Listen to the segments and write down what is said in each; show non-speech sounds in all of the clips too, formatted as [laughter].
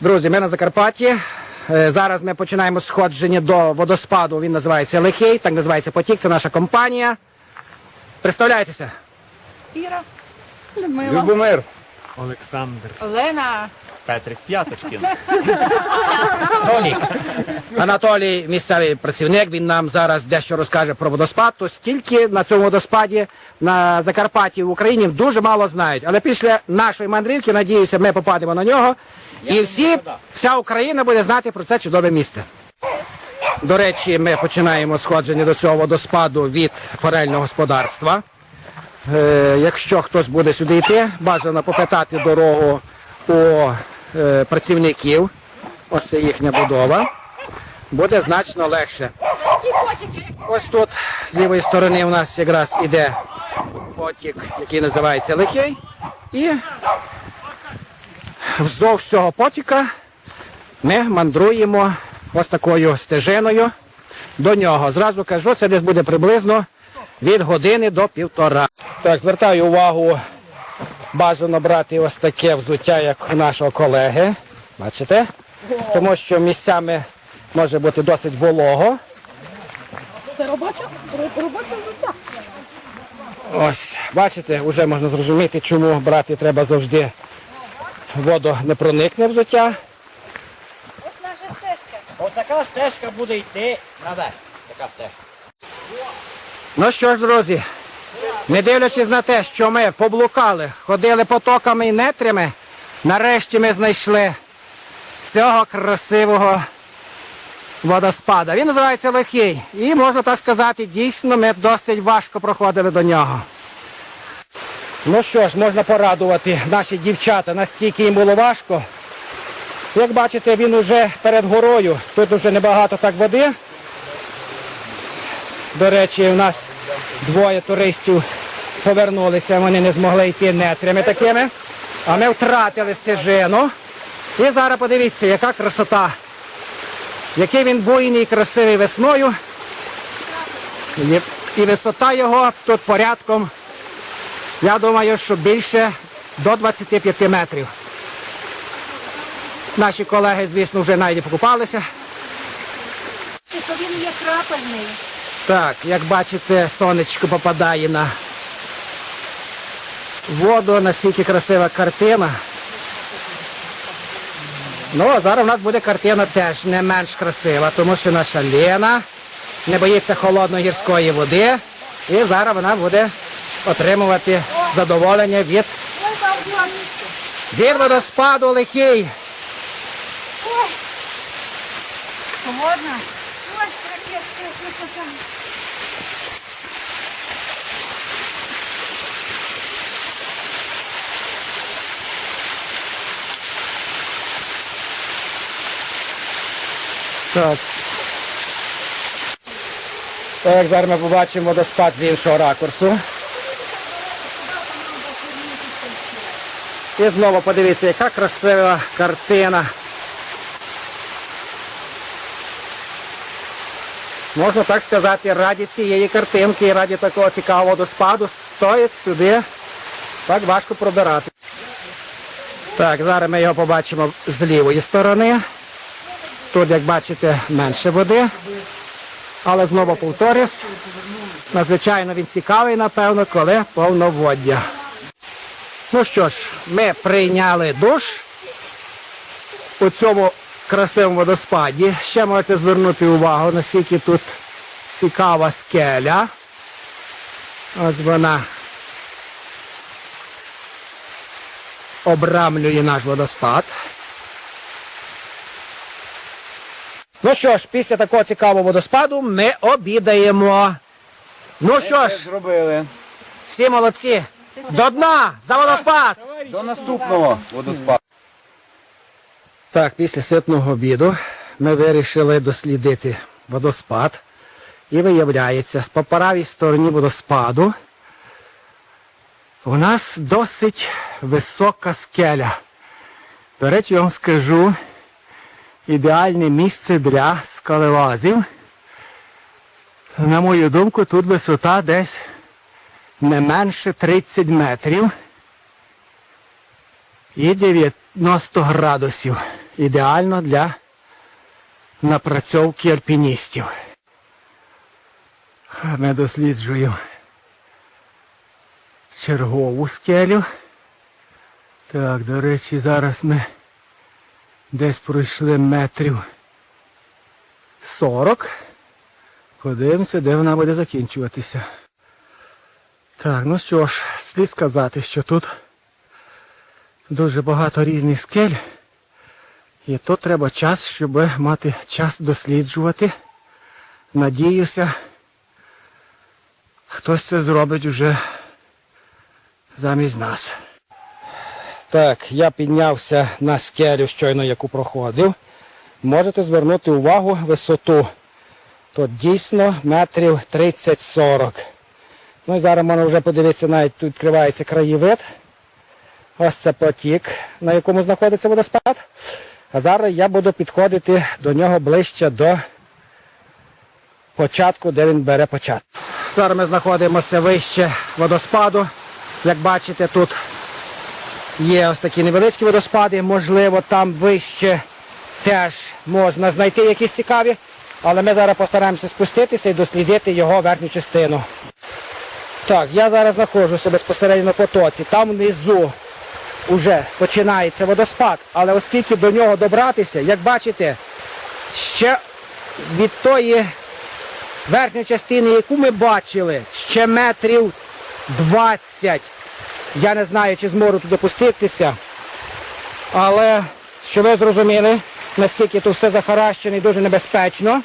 Друзі, ми на Закарпатті. Е, Зараз ми починаємо сходження до водоспаду. Він називається Лихий, так називається потік. Це наша компанія. Представляйтеся. Іра, Людмила, Любомир. Олександр Олена. Петрик П'яточкін. Толік. Анатолій, місцевий працівник, він нам зараз дещо розкаже про водоспад. То стільки на цьому водоспаді на Закарпатті в Україні дуже мало знають. Але після нашої мандрівки, надіюся, ми попадемо на нього. І всі, вся Україна буде знати про це чудове місце. До речі, ми починаємо сходження до цього водоспаду від форельного господарства. Е, якщо хтось буде сюди йти, бажано попитати дорогу у працівників. Ось їхня будова. Буде значно легше. Ось тут з лівої сторони у нас якраз іде потік, який називається Лихий. І вздовж цього потіка ми мандруємо ось такою стежиною до нього. Зразу кажу, це десь буде приблизно від години до півтора. Так, звертаю увагу, бажано брати ось таке взуття, як у нашого колеги. Бачите? Тому що місцями може бути досить волого. Це робоча? Робоча життя. Ось, бачите, вже можна зрозуміти, чому брати треба завжди воду не проникне взуття. Ось наша стежка. Ось така стежка буде йти наверх. Така стежка. Ну що ж, друзі, не дивлячись на те, що ми поблукали, ходили потоками і нетрями, нарешті ми знайшли цього красивого водоспада. Він називається Лихий. І можна так сказати, дійсно ми досить важко проходили до нього. Ну що ж, можна порадувати наші дівчата, настільки їм було важко. Як бачите, він уже перед горою. Тут уже небагато так води. До речі, у нас двоє туристів повернулися, вони не змогли йти нетрями такими. А ми втратили стежину. І зараз подивіться, яка красота. Який він буйний і красивий весною. І, висота його тут порядком, я думаю, що більше до 25 метрів. Наші колеги, звісно, вже навіть покупалися. Тільки він є крапельний. Так, як бачите, сонечко попадає на воду, наскільки красива картина. Ну, а зараз у нас буде картина теж не менш красива, тому що наша Лена не боїться холодної гірської води. І зараз вона буде отримувати задоволення від, від водоспаду лихий. Холодна. Так. Так, зараз ми побачимо водоспад з іншого ракурсу. І знову подивіться, яка красива картина. Можна так сказати, раді цієї картинки і раді такого цікавого водоспаду стоїть сюди. Так важко пробирати. Так, зараз ми його побачимо з лівої сторони. Тут, як бачите, менше води. Але знову повторюсь, надзвичайно він цікавий, напевно, коли повноводдя. Ну що ж, ми прийняли душ у цьому красивому водоспаді. Ще можете звернути увагу, наскільки тут цікава скеля. Ось вона обрамлює наш водоспад. Ну що ж, після такого цікавого водоспаду ми обідаємо. Ну що ж, Зробили. всі молодці. До дна! За водоспад! До наступного водоспаду. Так, після ситного обіду ми вирішили дослідити водоспад. І виявляється, по правій стороні водоспаду у нас досить висока скеля. До речі, я вам скажу, ідеальне місце для скалелазів. На мою думку, тут висота десь не менше 30 метрів і 90 градусів. ідеально для напрацьовки альпіністів. Ми досліджуємо чергову скелю. Так, до речі, зараз ми десь пройшли метрів 40. Подивимося, де вона буде закінчуватися. Так, ну що ж, слід сказати, що тут дуже багато різних скель. І то треба час, щоб мати час досліджувати. Надіюся, хтось це зробить вже замість нас. Так, я піднявся на скелю, щойно яку проходив. Можете звернути увагу висоту. Тут дійсно метрів 30-40. Ну і зараз можна вже подивитися, навіть тут відкривається краєвид. Ось це потік, на якому знаходиться водоспад. А зараз я буду підходити до нього ближче до початку, де він бере початок. Зараз ми знаходимося вище водоспаду. Як бачите, тут є ось такі невеличкі водоспади, можливо, там вище теж можна знайти якісь цікаві, але ми зараз постараємося спуститися і дослідити його верхню частину. Так, я зараз знаходжуся безпосередньо на потоці. Там внизу вже починається водоспад, але оскільки до нього добратися, як бачите, ще від тої верхньої частини, яку ми бачили, ще метрів 20. Я не знаю, чи зможу туди пуститися. Але що ви зрозуміли, наскільки тут все захаращено і дуже небезпечно.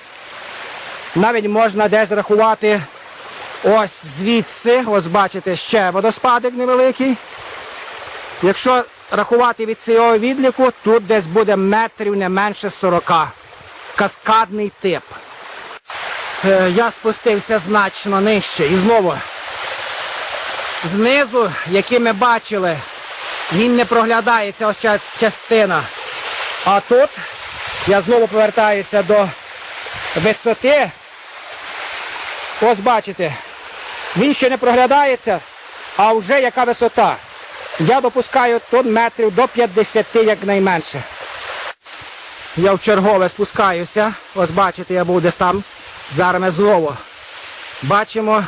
Навіть можна десь рахувати ось звідси, ось бачите, ще водоспадик невеликий. Якщо рахувати від цього відліку, тут десь буде метрів не менше 40. Каскадний тип. Е, Я спустився значно нижче і знову знизу, який ми бачили, він не проглядається ось ця частина. А тут я знову повертаюся до висоти. Ось бачите, він ще не проглядається, а вже яка висота. Я допускаю тут метрів до 50 якнайменше. Я в чергове спускаюся. Ось бачите, я був десь там. Зараз ми знову бачимо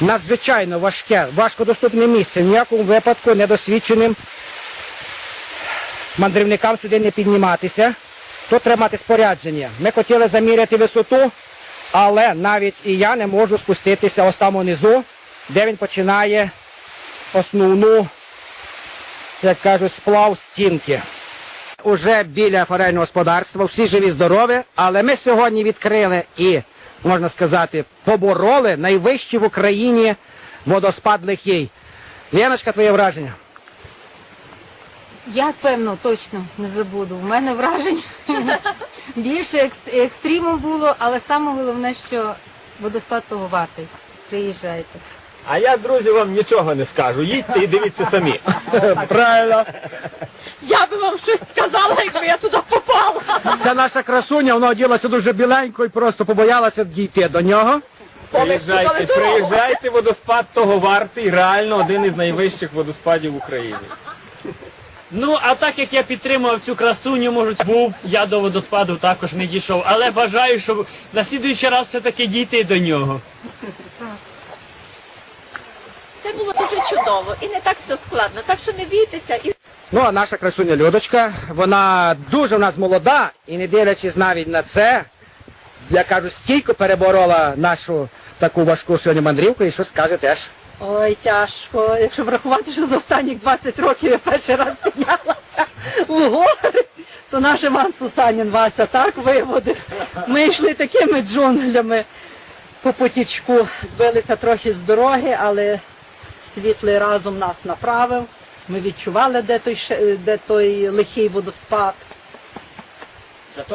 надзвичайно важке, важкодоступне місце. В ніякому випадку недосвідченим мандрівникам сюди не підніматися. Тут треба мати спорядження. Ми хотіли заміряти висоту, але навіть і я не можу спуститися ось там унизу, де він починає основну, як кажуть, сплав стінки. Уже біля форельного господарства, всі живі, здорові, але ми сьогодні відкрили і, можна сказати, побороли найвищі в Україні водоспад лихій. Леночка, твоє враження? Я певно точно не забуду. У мене вражень [laughs] більше екс- екстриму було, але саме головне, що водоспад того вартий. Приїжджайте. А я, друзі, вам нічого не скажу. Їдьте і дивіться самі. Правильно. Я би вам щось сказала, якби я туди попала. Це наша красуня, вона оділася дуже біленько і просто побоялася дійти до нього. Приїжджайте, приїжджайте, водоспад того вартий, реально один із найвищих водоспадів в Україні. Ну, а так як я підтримував цю красуню, може, був, я до водоспаду також не дійшов. Але бажаю, щоб на слідуючий раз все-таки дійти до нього. Це було дуже чудово і не так все складно. Так що не бійтеся і Ну, а наша красуня Людочка, вона дуже в нас молода і не дивлячись навіть на це, я кажу, стійко переборола нашу таку важку сьогодні мандрівку і що скаже теж. ой, тяжко. Якщо врахувати, що за останніх 20 років я перший раз піднялася в гори, то наш Іван Сусанін Вася так виводив. Ми йшли такими джунглями по потічку, збилися трохи з дороги, але світлий разум нас направив. Ми відчували, де той, ше- де той лихий водоспад.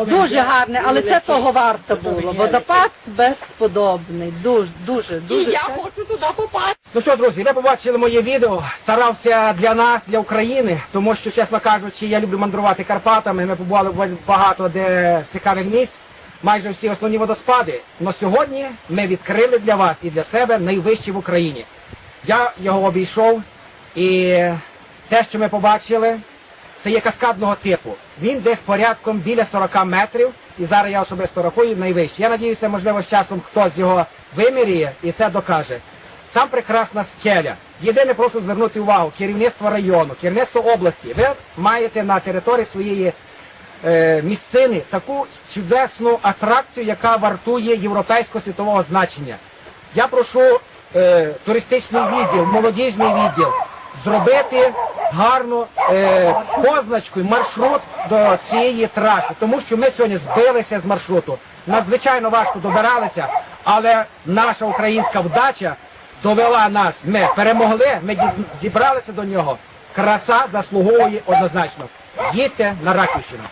Дуже гарне, але це того варто було. Водопад безподобний. Дуже, дуже, дуже. Я хочу туди попасти. Ну що, друзі, ви побачили моє відео. Старався для нас, для України, тому що, чесно кажучи, я люблю мандрувати Карпатами. Ми побували багато де цікавих місць, майже всі основні водоспади. Але сьогодні ми відкрили для вас і для себе найвищий в Україні. Я його обійшов і те, що ми побачили, це є каскадного типу. Він десь порядком біля 40 метрів, і зараз я особисто рахую найвищий. Я надіюся, можливо, з часом хтось його виміряє і це докаже. Там прекрасна скеля. Єдине, прошу звернути увагу, керівництво району, керівництво області. Ви маєте на території своєї е, місцини таку чудесну атракцію, яка вартує європейського світового значення. Я прошу е, туристичний відділ, молодіжний відділ зробити гарну е, позначку і маршрут до цієї траси, тому що ми сьогодні збилися з маршруту. Надзвичайно важко добиралися, але наша українська вдача довела нас. Ми перемогли, ми дібралися до нього. Краса заслуговує однозначно. Їдьте на Раківщину.